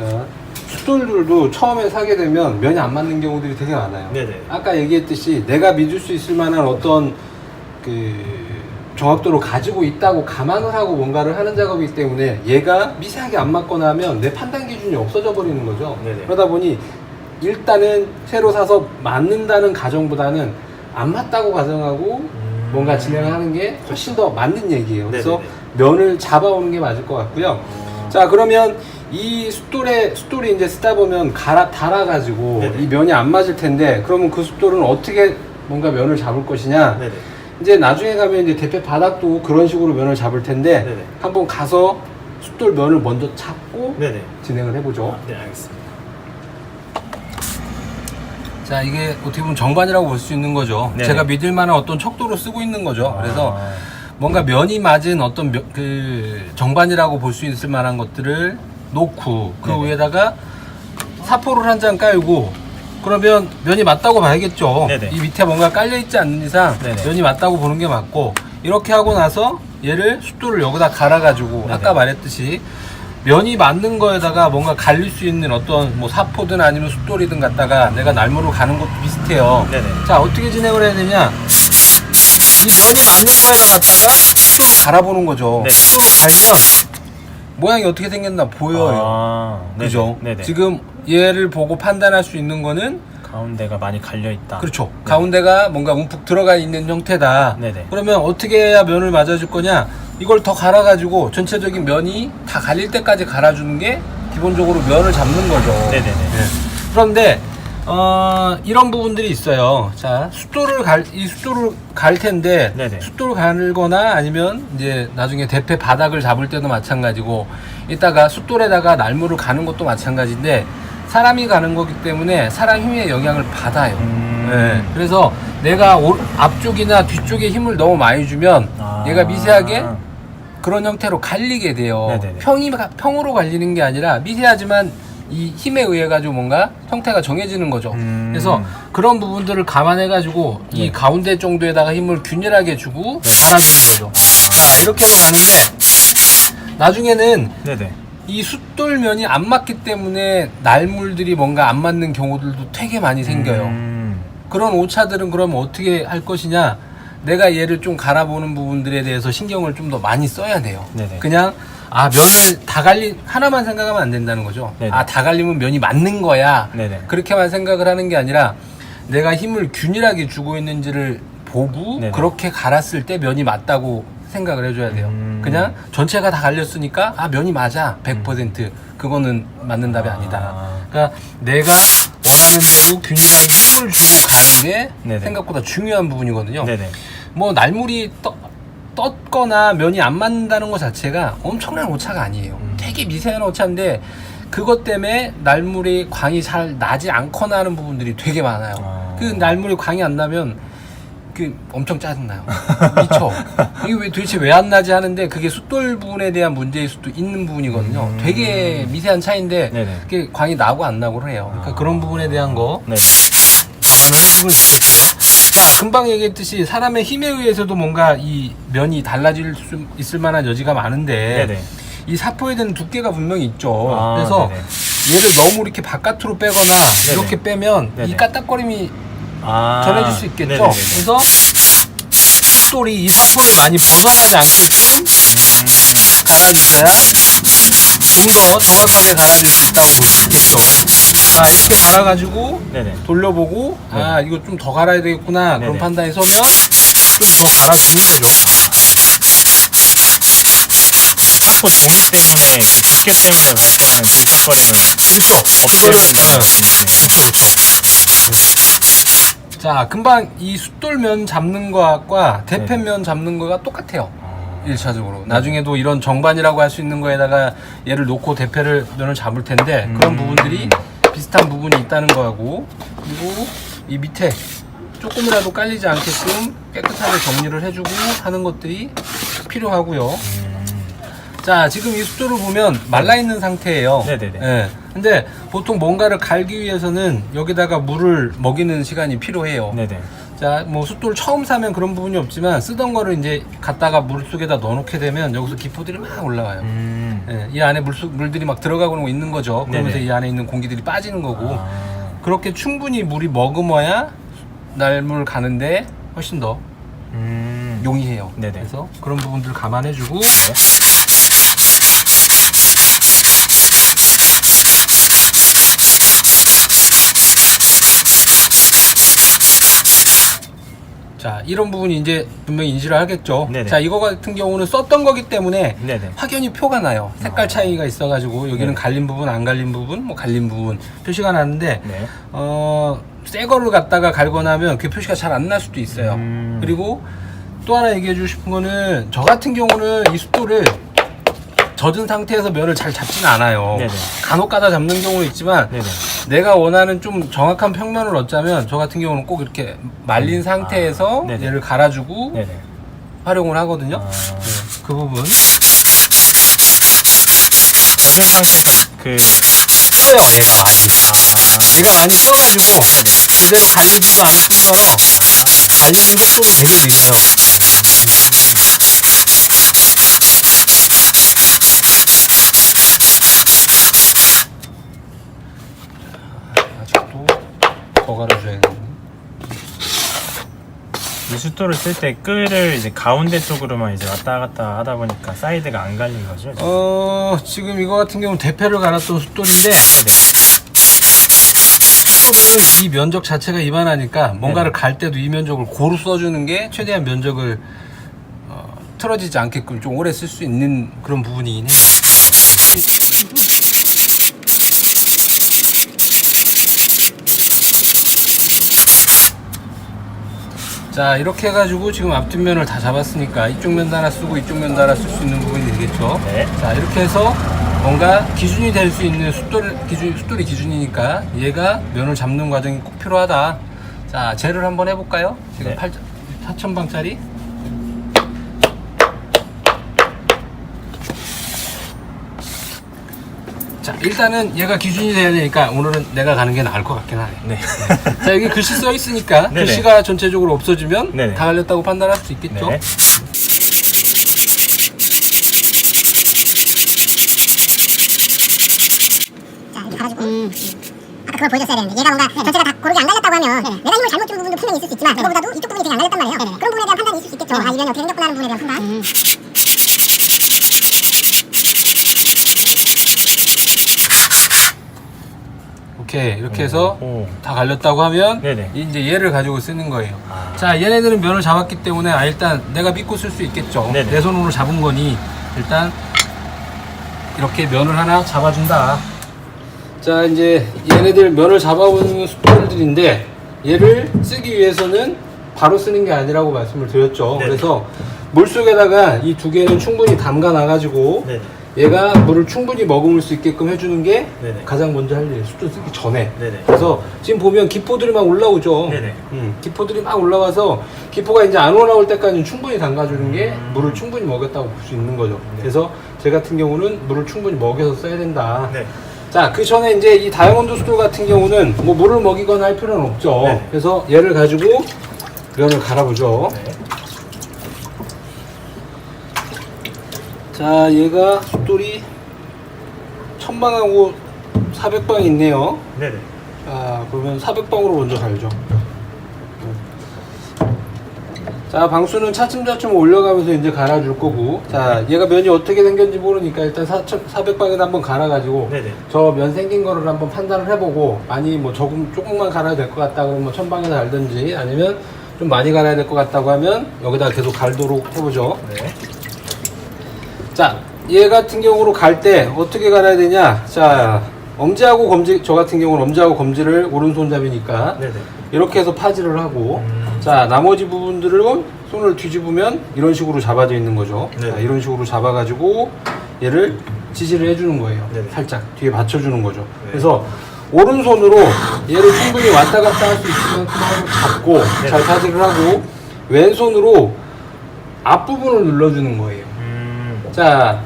자, 숫돌들도 처음에 사게 되면 면이 안 맞는 경우들이 되게 많아요. 네네. 아까 얘기했듯이 내가 믿을 수 있을 만한 어떤 그 정확도를 가지고 있다고 감안을 하고 뭔가를 하는 작업이기 때문에 얘가 미세하게 안 맞거나 하면 내 판단 기준이 없어져 버리는 거죠. 네네. 그러다 보니 일단은 새로 사서 맞는다는 가정보다는 안 맞다고 가정하고 음. 뭔가 진행을 하는 게 훨씬 더 맞는 얘기예요. 그래서 네네네. 면을 잡아오는 게 맞을 것 같고요. 어. 자 그러면 이 숫돌에 숫돌이 이제 쓰다 보면 갈아 달아가지고 네네. 이 면이 안 맞을 텐데 그러면 그 숫돌은 어떻게 뭔가 면을 잡을 것이냐 네네. 이제 나중에 가면 이제 대패 바닥도 그런 식으로 면을 잡을 텐데 네네. 한번 가서 숫돌 면을 먼저 잡고 네네. 진행을 해보죠. 네, 알겠습니다. 자 이게 어떻게 보면 정반이라고 볼 수 있는 거죠. 네네. 제가 믿을 만한 어떤 척도로 쓰고 있는 거죠. 그래서 아. 뭔가 면이 맞은 어떤 면- 그 정반이라고 볼 수 있을 만한 것들을 놓고 그 네네. 위에다가 사포를 한 장 깔고 그러면 면이 맞다고 봐야겠죠. 네네. 이 밑에 뭔가 깔려 있지 않는 이상 네네. 면이 맞다고 보는 게 맞고 이렇게 하고 나서 얘를 숫돌을 여기다 갈아가지고 네네. 아까 말했듯이 면이 맞는 거에다가 뭔가 갈릴 수 있는 어떤 뭐 사포든 아니면 숫돌이든 갖다가 내가 날모로 가는 것도 비슷해요. 네네. 자 어떻게 진행을 해야 되냐? 이 면이 맞는 거에다 갖다가 숫돌을 갈아보는 거죠. 네네. 숫돌을 갈면 모양이 어떻게 생겼나 보여요. 아, 네네. 그죠? 네네. 지금 얘를 보고 판단할 수 있는 거는 가운데가 많이 갈려 있다. 그렇죠. 가운데가 뭔가 움푹 들어가 있는 형태다. 네네. 그러면 어떻게 해야 면을 맞아줄 거냐? 이걸 더 갈아가지고 전체적인 면이 다 갈릴 때까지 갈아주는 게 기본적으로 면을 잡는 거죠. 네네네. 그런데 어, 이런 부분들이 있어요. 자, 숫돌을 갈, 이 숫돌을 갈 텐데, 네네. 숫돌을 갈거나 아니면 이제 나중에 대패 바닥을 잡을 때도 마찬가지고, 이따가 숫돌에다가 날무를 가는 것도 마찬가지인데, 사람이 가는 거기 때문에 사람 힘의 영향을 받아요. 음. 네, 그래서 내가 오- 앞쪽이나 뒤쪽에 힘을 너무 많이 주면, 아. 얘가 미세하게 그런 형태로 갈리게 돼요. 네네네. 평이 평으로 갈리는 게 아니라 미세하지만 이 힘에 의해 가지고 뭔가 형태가 정해지는 거죠. 음. 그래서 그런 부분들을 감안해 가지고 이 네. 가운데 정도에다가 힘을 균일하게 주고 갈아주는 거죠. 자 이렇게 해서 가는데 나중에는 네네. 이 숫돌면이 안 맞기 때문에 날물들이 뭔가 안 맞는 경우들도 되게 많이 생겨요. 음. 그런 오차들은 그러면 어떻게 할 것이냐? 내가 얘를 좀 갈아보는 부분들에 대해서 신경을 좀 더 많이 써야 돼요. 네네. 그냥 아 면을 다 갈리 하나만 생각하면 안 된다는 거죠. 네네. 아다 갈리면 면이 맞는 거야. 네네. 그렇게만 생각을 하는 게 아니라 내가 힘을 균일하게 주고 있는지를 보고 네네. 그렇게 갈았을 때 면이 맞다고 생각을 해줘야 돼요. 음. 그냥 전체가 다 갈렸으니까 아 면이 맞아 100% 그거는 맞는 답이 아. 아니다. 그러니까 내가 원하는 대로 균일하게 힘을 주고 가는 게 네네. 생각보다 중요한 부분이거든요. 네네. 뭐 날물이 떠, 떴거나 면이 안 맞는다는 것 자체가 엄청난 오차가 아니에요. 음. 되게 미세한 오차인데 그것 때문에 날물이 광이 잘 나지 않거나 하는 부분들이 되게 많아요. 아. 그 날물이 광이 안 나면 그 엄청 짜증나요. 미쳐. 이게 왜 도대체 왜 안 나지 하는데 그게 숫돌 부분에 대한 문제일 수도 있는 부분이거든요. 음. 되게 미세한 차이인데 네네. 그게 광이 나고 안 나고를 해요. 그러니까 아. 그런 부분에 대한 거 네. 감안을 해주면 좋겠고요. 자, 금방 얘기했듯이 사람의 힘에 의해서도 뭔가 이 면이 달라질 수 있을 만한 여지가 많은데 네네. 이 사포에 대한 두께가 분명히 있죠. 아, 그래서 네네. 얘를 너무 이렇게 바깥으로 빼거나 이렇게 빼면 네네. 이 까딱거림이 아. 전해질 수 있겠죠. 네네네네. 그래서 숫돌이 이 사포를 많이 벗어나지 않게끔 갈아주셔야 좀 더 정확하게 갈아줄 수 있다고 볼 수 있겠죠. 자, 이렇게 갈아가지고 네네. 돌려보고 네. 아 이거 좀 더 갈아야 되겠구나 그런 네네. 판단이 서면 좀 더 갈아주면 되죠. 사포 종이 때문에 그 두께 때문에 약간 징글거림을 그렇죠. 없앨 수 있는 네. 거네요. 그렇죠, 그렇죠. 자, 금방 이 숫돌면 잡는 거와 대패면 잡는 거가 똑같아요. 아. 일차적으로 나중에도 이런 정반이라고 할 수 있는 거에다가 얘를 놓고 대패를 면을 잡을 텐데 그런 음. 부분들이 비슷한 부분이 있다는 거하고 그리고 이 밑에 조금이라도 깔리지 않게끔 깨끗하게 정리를 해주고 하는 것들이 필요하고요. 음. 자, 지금 이 숫돌을 보면 말라 있는 상태예요. 네네네. 예. 근데 보통 뭔가를 갈기 위해서는 여기다가 물을 먹이는 시간이 필요해요. 네네. 자, 뭐 숫돌 처음 사면 그런 부분이 없지만 쓰던 거를 이제 갖다가 물 속에다 넣어놓게 되면 여기서 기포들이 막 올라와요. 음. 예, 이 안에 물, 물들이 막 들어가고 있는 거죠. 그러면서 네네. 이 안에 있는 공기들이 빠지는 거고 아. 그렇게 충분히 물이 머금어야 날물 가는데 훨씬 더 음. 용이해요. 네네. 그래서 그런 부분들 감안해주고 자 이런 부분이 이제 분명히 인지를 하겠죠. 네네. 자 이거 같은 경우는 썼던 거기 때문에 네네. 확연히 표가 나요. 색깔 아. 차이가 있어 가지고 여기는 네. 갈린 부분, 안 갈린 부분, 뭐 갈린 부분 표시가 나는데 네. 어, 새 거를 갖다가 갈고 나면 그 표시가 잘 안 날 수도 있어요. 음. 그리고 또 하나 얘기해 주고 싶은 거는 저 같은 경우는 이 숫돌을 젖은 상태에서 면을 잘 잡지는 않아요. 네네. 간혹 가다 잡는 경우는 있지만 네네. 내가 원하는 좀 정확한 평면을 얻자면 저 같은 경우는 꼭 이렇게 말린 상태에서 아, 네네. 얘를 갈아주고 네네. 활용을 하거든요. 아. 네, 그 부분 젖은 상태에서 그 써요 얘가 아직. 아. 얘가 많이 써가지고 제대로 갈리지도 않을 뿐더러 갈리는 속도도 되게 느려요. 아직도 더 갈아줘야겠네. 이 숫돌을 쓸때 끈을 이제 가운데 쪽으로만 이제 왔다 갔다 하다 보니까 사이드가 안 갈린 거죠? 어 지금 이거 같은 경우는 대패를 갈았던 숫돌인데 네네. 숫돌을 이 면적 자체가 이만하니까 뭔가를 네네. 갈 때도 이 면적을 고루 써주는 게 최대한 면적을 어, 틀어지지 않게끔 좀 오래 쓸 수 있는 그런 부분이긴 해요. 자 이렇게 해가지고 지금 앞뒷면을 다 잡았으니까 이쪽 면도 하나 쓰고 이쪽 면도 하나 쓸 수 있는 부분이 되겠죠. 네. 자 이렇게 해서 뭔가 기준이 될 수 있는 숫돌 기준 숫돌이 기준이니까 얘가 면을 잡는 과정이 꼭 필요하다. 자 재를 한번 해볼까요? 지금 네. 8 4천방짜리. 자 일단은 얘가 기준이 돼야 되니까 오늘은 내가 가는 게 나을 것 같긴 하네. 네. 자 여기 글씨 써 있으니까 네네. 글씨가 전체적으로 없어지면 네네. 다 갈렸다고 판단할 수 있겠죠. 네. 자, 이렇게 갈아주고. 아까 그걸 보여줬어야 되는데 얘가 뭔가 전체가 다 고르게 안 갈렸다고 하면 내가 힘을 잘못 준 부분도 분명히 있을 수 있지만 그거보다도 이쪽 부분이 되게 안 갈렸단 말이에요. 그런 부분에 대한 판단이 있을 수 있겠죠. 아, 이 면이 어떻게 생겼구나 하는 부분에 대한 판단. 오케이 이렇게 해서 오. 다 갈렸다고 하면 네네. 이제 얘를 가지고 쓰는 거예요. 아. 자 얘네들은 면을 잡았기 때문에 아, 일단 내가 믿고 쓸 수 있겠죠. 네네. 내 손으로 잡은 거니 일단 이렇게 면을 하나 잡아준다. 자 이제 얘네들 면을 잡아오는 숫돌들인데 얘를 쓰기 위해서는 바로 쓰는 게 아니라고 말씀을 드렸죠. 네네. 그래서 물 속에다가 이 두 개는 충분히 담가 놔가지고 네네. 얘가 물을 충분히 머금을 수 있게끔 해주는 게 네네. 가장 먼저 할 일이에요. 숫돌 쓰기 전에. 네네. 그래서 지금 보면 기포들이 막 올라오죠. 네네. 음, 기포들이 막 올라와서 기포가 이제 안 올라올 때까지는 충분히 담가주는 게 물을 충분히 먹였다고 볼 수 있는 거죠. 음. 네. 그래서 제 같은 경우는 물을 충분히 먹여서 써야 된다. 네. 자, 그 전에 이제 이 다이아몬드 숫돌 같은 경우는 뭐 물을 먹이거나 할 필요는 없죠. 네네. 그래서 얘를 가지고 면을 갈아보죠. 네. 자, 얘가 숫돌이 1000방하고 400방이 있네요. 네네. 자, 그러면 400방으로 먼저 갈죠. 자, 방수는 차츰차츰 올려가면서 이제 갈아줄 거고. 자, 얘가 면이 어떻게 생겼는지 모르니까 일단 400방에다 한번 갈아가지고. 네네. 저 면 생긴 거를 한번 판단을 해보고. 많이 뭐 조금, 조금만 갈아야 될 것 같다 그러면 뭐 1000방에다 갈든지 아니면 좀 많이 갈아야 될 것 같다고 하면 여기다 계속 갈도록 해보죠. 네. 자, 얘 같은 경우로 갈 때 어떻게 갈아야 되냐? 자, 엄지하고 검지, 저 같은 경우는 엄지하고 검지를 오른손잡이니까 네네. 이렇게 해서 파지를 하고, 음. 자, 나머지 부분들은 손을 뒤집으면 이런 식으로 잡아져 있는 거죠. 네. 자, 이런 식으로 잡아가지고 얘를 지지를 해주는 거예요. 네네. 살짝 뒤에 받쳐주는 거죠. 네. 그래서 오른손으로 얘를 충분히 왔다 갔다 할 수 있을 만큼 하고 잡고 네. 잘 파지를 하고 왼손으로 앞부분을 눌러주는 거예요. 음. 자,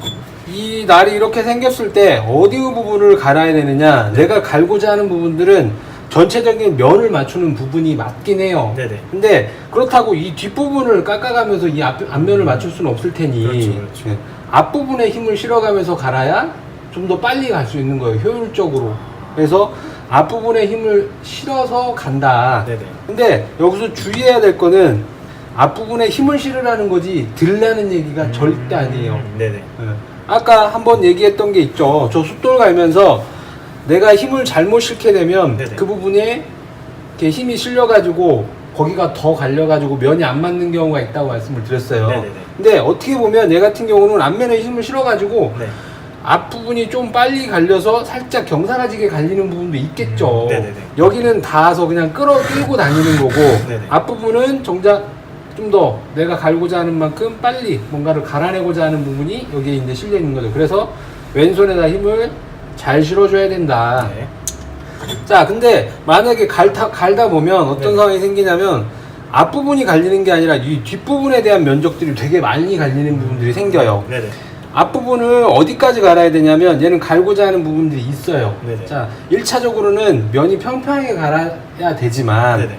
이 날이 이렇게 생겼을 때 어디 부분을 갈아야 되느냐? 내가 갈고자 하는 부분들은 전체적인 면을 맞추는 부분이 맞긴 해요. 네네. 근데 그렇다고 이 뒷부분을 깎아가면서 이 앞, 앞면을 맞출 수는 없을 테니 그렇죠, 그렇죠. 예, 앞부분에 힘을 실어가면서 갈아야 좀 더 빨리 갈 수 있는 거예요. 효율적으로. 그래서 앞부분에 힘을 실어서 간다. 네네. 근데 여기서 주의해야 될 거는 앞부분에 힘을 실으라는 거지 들라는 얘기가 절대 아니에요. 음, 네네. 예. 아까 한번 얘기했던 게 있죠. 저 숫돌 갈면서 내가 힘을 잘못 실게 되면 네네. 그 부분에 이렇게 힘이 실려가지고 거기가 더 갈려가지고 면이 안 맞는 경우가 있다고 말씀을 드렸어요. 네네네. 근데 어떻게 보면 얘 같은 경우는 앞면에 힘을 실어가지고 네. 앞부분이 좀 빨리 갈려서 살짝 경사가지게 갈리는 부분도 있겠죠. 음. 여기는 닿아서 그냥 끌어 끌고 다니는 거고 네네. 앞부분은 정작 좀 더 내가 갈고자 하는 만큼 빨리 뭔가를 갈아내고자 하는 부분이 여기에 이제 실려 있는 거죠. 그래서 왼손에다 힘을 잘 실어줘야 된다. 네. 자, 근데 만약에 갈다, 갈다 보면 어떤 네. 상황이 생기냐면 앞부분이 갈리는 게 아니라 이 뒷부분에 대한 면적들이 되게 많이 갈리는 부분들이 생겨요. 네네. 앞부분을 어디까지 갈아야 되냐면 얘는 갈고자 하는 부분들이 있어요. 네네. 자, 1차적으로는 면이 평평하게 갈아야 되지만 네네.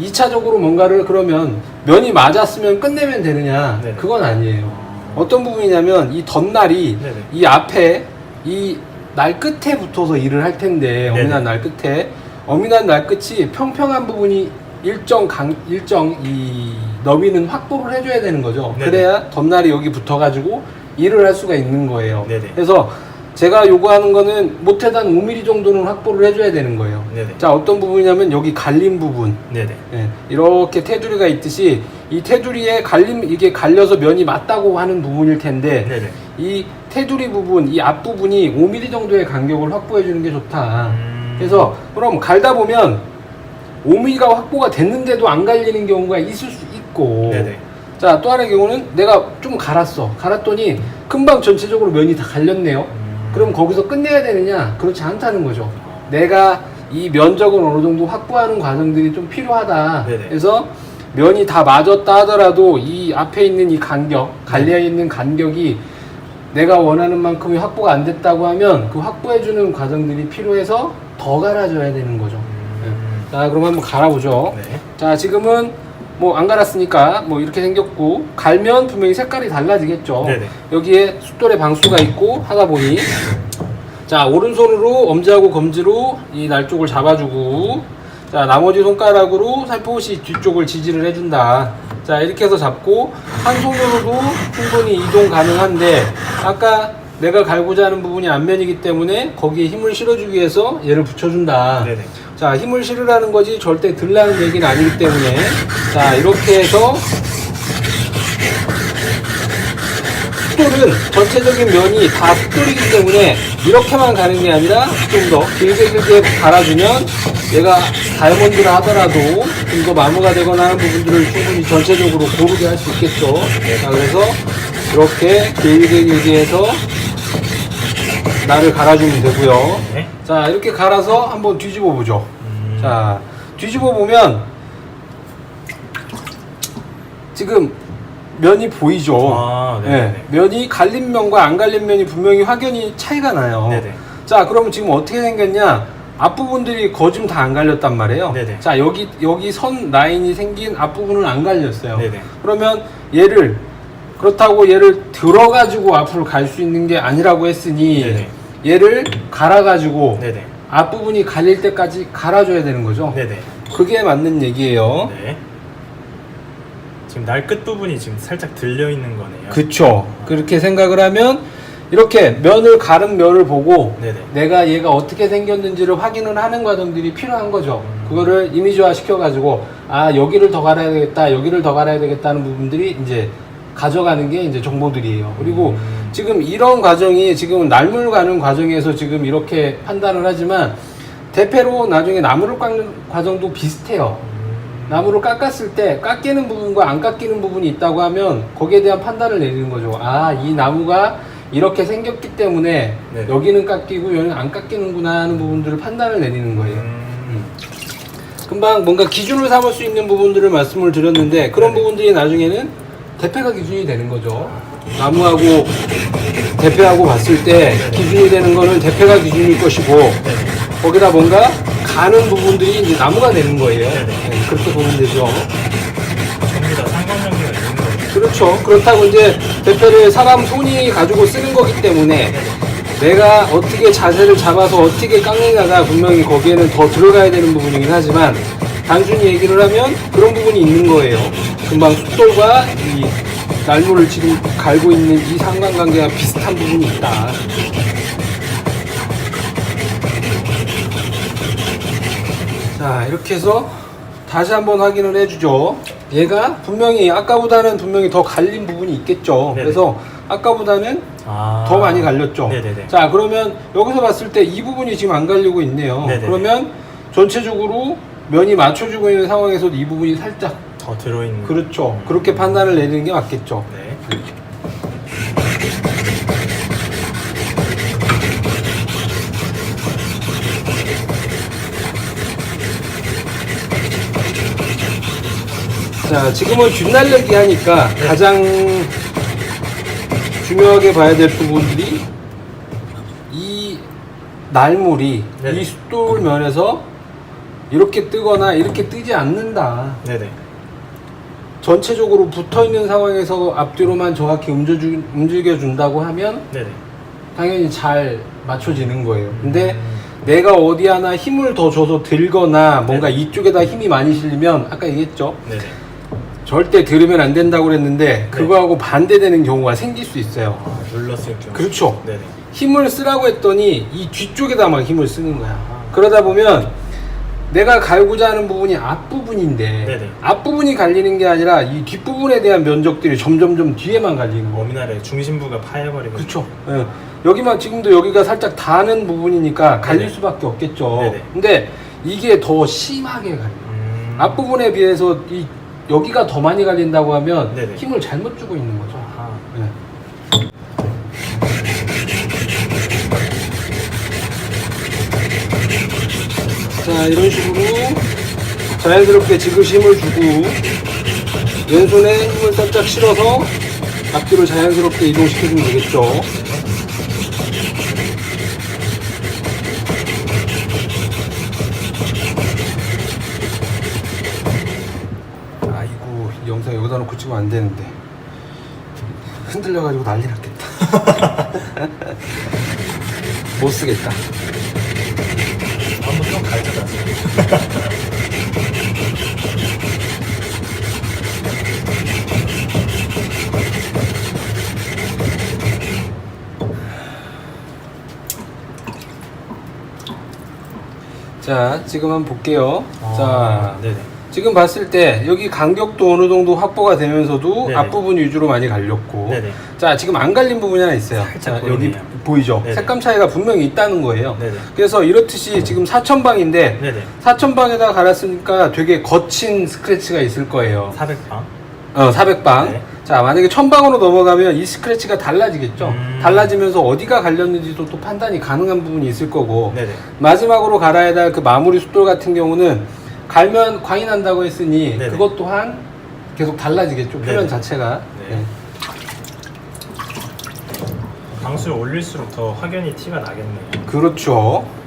2차적으로 뭔가를 그러면 면이 맞았으면 끝내면 되느냐? 네네. 그건 아니에요. 어떤 부분이냐면 이 덧날이 네네. 이 앞에 이 날 끝에 붙어서 일을 할 텐데. 어미난 날 끝에 어미난 날 끝이 평평한 부분이 일정 강 일정 이 너비는 확보를 해줘야 되는 거죠. 네네. 그래야 덧날이 여기 붙어가지고 일을 할 수가 있는 거예요. 네네. 그래서 제가 요구하는 거는 못해도 한 5mm 정도는 확보를 해줘야 되는 거예요. 네네. 자 어떤 부분이냐면 여기 갈린 부분 네네. 예, 이렇게 테두리가 있듯이 이 테두리에 갈림 이게 갈려서 면이 맞다고 하는 부분일 텐데 네네. 이 테두리 부분, 이 앞 부분이 5mm 정도의 간격을 확보해 주는 게 좋다. 음. 그래서 그럼 갈다 보면 5mm가 확보가 됐는데도 안 갈리는 경우가 있을 수 있고 네네. 자 또 하나의 경우는 내가 좀 갈았어 갈았더니 금방 전체적으로 면이 다 갈렸네요 음. 그럼 거기서 끝내야 되느냐 그렇지 않다는 거죠 내가 이 면적을 어느 정도 확보하는 과정들이 좀 필요하다 네네. 그래서 면이 다 맞았다 하더라도 이 앞에 있는 이 간격 갈려 있는 간격이 내가 원하는 만큼이 확보가 안 됐다고 하면 그 확보해주는 과정들이 필요해서 더 갈아줘야 되는 거죠 음. 자 그럼 한번 갈아보죠 네. 자 지금은 뭐 안 갈았으니까 뭐 이렇게 생겼고 갈면 분명히 색깔이 달라지겠죠 네네. 여기에 숫돌의 방수가 있고 하다 보니 자 오른손으로 엄지하고 검지로 이 날 쪽을 잡아주고 자 나머지 손가락으로 살포시 뒤쪽을 지지를 해준다 자 이렇게 해서 잡고 한 손으로도 충분히 이동 가능한데 아까 내가 갈고자 하는 부분이 앞면이기 때문에 거기에 힘을 실어주기 위해서 얘를 붙여준다. 네네. 자 힘을 실으라는 거지 절대 들라는 얘기는 아니기 때문에. 자 이렇게 해서 숫돌은 전체적인 면이 다 숫돌이기 때문에 이렇게만 가는 게 아니라 좀 더 길게 길게 갈아주면 얘가 다이아몬드를 하더라도 좀 더 마모가 되거나 하는 부분들을 충분히 전체적으로 고르게 할 수 있겠죠. 자 그래서 이렇게 길게 길게 해서 날을 갈아주면 되고요 네. 자 이렇게 갈아서 한번 뒤집어 보죠 음. 자 뒤집어 보면 지금 면이 보이죠 아, 예, 네네네. 면이 갈린 면과 안 갈린 면이 분명히 확연히 차이가 나요 네네. 자 그러면 지금 어떻게 생겼냐 앞부분들이 거좀 다안 갈렸단 말이에요 네네. 자 여기 여기 선 라인이 생긴 앞부분은 안 갈렸어요 네네. 그러면 얘를 그렇다고 얘를 들어가지고 앞으로 갈 수 있는 게 아니라고 했으니 네네. 얘를 갈아가지고 네네. 앞부분이 갈릴 때까지 갈아줘야 되는 거죠. 네네. 그게 맞는 얘기예요. 네. 지금 날 끝 부분이 지금 살짝 들려 있는 거네요. 그쵸. 그렇게 생각을 하면 이렇게 면을 가른 면을 보고 네네. 내가 얘가 어떻게 생겼는지를 확인을 하는 과정들이 필요한 거죠. 음. 그거를 이미지화 시켜가지고 아 여기를 더 갈아야 되겠다, 여기를 더 갈아야 되겠다는 부분들이 이제 가져가는 게 이제 정보들이에요. 그리고 음. 지금 이런 과정이 지금 날물 가는 과정에서 지금 이렇게 판단을 하지만 대패로 나중에 나무를 깎는 과정도 비슷해요. 음. 나무를 깎았을 때 깎이는 부분과 안 깎이는 부분이 있다고 하면 거기에 대한 판단을 내리는 거죠. 아, 이 나무가 이렇게 생겼기 때문에 네. 여기는 깎이고 여기는 안 깎이는구나 하는 부분들을 판단을 내리는 거예요. 음. 금방 뭔가 기준을 삼을 수 있는 부분들을 말씀을 드렸는데 그런. 부분들이 나중에는 대패가 기준이 되는 거죠. 나무하고 대패하고 봤을 때 기준이 되는 거는 대패가 기준일 것이고 거기다 뭔가 가는 부분들이 이제 나무가 되는 거예요. 네네. 네, 그렇게 보면 되죠. 전부 다 상관관계가 있는 거예요. 그렇죠. 그렇다고 이제 대패를 사람 손이 가지고 쓰는 거기 때문에 내가 어떻게 자세를 잡아서 어떻게 깎느냐가 분명히 거기에는 더 들어가야 되는 부분이긴 하지만 단순히 얘기를 하면 그런 부분이 있는 거예요. 금방 숫돌과 이 날무를 지금 갈고 있는 이 상관관계가 비슷한 부분이 있다. 자 이렇게 해서 다시 한번 확인을 해주죠 얘가 분명히 아까보다는 분명히 더 갈린 부분이 있겠죠 네네. 그래서 아까보다는 아. 더 많이 갈렸죠 네네네. 자 그러면 여기서 봤을 때 이 부분이 지금 안 갈리고 있네요 네네네. 그러면 전체적으로 면이 맞춰주고 있는 상황에서도 이 부분이 살짝 더 들어있는. 그렇죠 그렇게 판단을 내리는 게 맞겠죠 네. 자, 지금은 균날레기 하니까 네. 가장 중요하게 봐야 될 부분들이 이 날물이 네네. 이 숫돌 면에서 이렇게 뜨거나 이렇게 뜨지 않는다. 네네. 전체적으로 붙어 있는 상황에서 앞뒤로만 정확히 움직여, 움직여 준다고 하면 네네. 당연히 잘 맞춰지는 거예요. 근데 음. 내가 어디 하나 힘을 더 줘서 들거나 뭔가 네네. 이쪽에다 힘이 많이 실리면 아까 얘기했죠. 네네. 절대 들으면 안 된다고 그랬는데 그거하고 반대되는 경우가 생길 수 있어요. 아, 눌렀을 경우. 그렇죠. 네네. 힘을 쓰라고 했더니 이 뒤쪽에다 막 힘을 쓰는 거야. 아. 그러다 보면 내가 갈고자 하는 부분이 앞부분인데 네네. 앞부분이 갈리는 게 아니라 이 뒷부분에 대한 면적들이 점점점 뒤에만 갈리는 거예요. 어미날의 중심부가 파여버리고. 그렇죠. 예. 여기만 지금도 여기가 살짝 닿는 부분이니까 갈릴 네네. 수밖에 없겠죠. 네네. 근데 이게 더 심하게 갈려. 음. 앞부분에 비해서 이 여기가 더 많이 갈린다고 하면 네네. 힘을 잘못 주고 있는 거죠. 아하. 네. 자 이런 식으로 자연스럽게 지그시 힘을 주고 왼손에 힘을 살짝 실어서 앞뒤로 자연스럽게 이동시켜주면 되겠죠. 아이고 이 영상 여기다 놓고 찍으면 안 되는데. 흔들려가지고 난리 났겠다. 못 쓰겠다 한번 좀 가르쳐놨어요. 자 지금 한번 볼게요 아, 자 네네. 지금 봤을 때 여기 간격도 어느 정도 확보가 되면서도 네네. 앞부분 위주로 많이 갈렸고 네네. 자 지금 안 갈린 부분이 하나 있어요 자, 여기 보이네요. 보이죠 네네. 색감 차이가 분명히 있다는 거예요 네네. 그래서 이렇듯이 지금 4천방인데 네네. 4천방에다 갈았으니까 되게 거친 스크래치가 있을 거예요 400방. 어, 400방. 네. 자, 만약에 1000방으로 넘어가면 이 스크래치가 달라지겠죠. 음. 달라지면서 어디가 갈렸는지도 또 판단이 가능한 부분이 있을 거고. 네네. 마지막으로 갈아야 될그 마무리 숫돌 같은 경우는 갈면 광이 난다고 했으니 네네. 그것 또한 계속 달라지겠죠. 표현 네네. 자체가. 네. 네. 방수를 올릴수록 더 확연히 티가 나겠네요. 그렇죠. 음.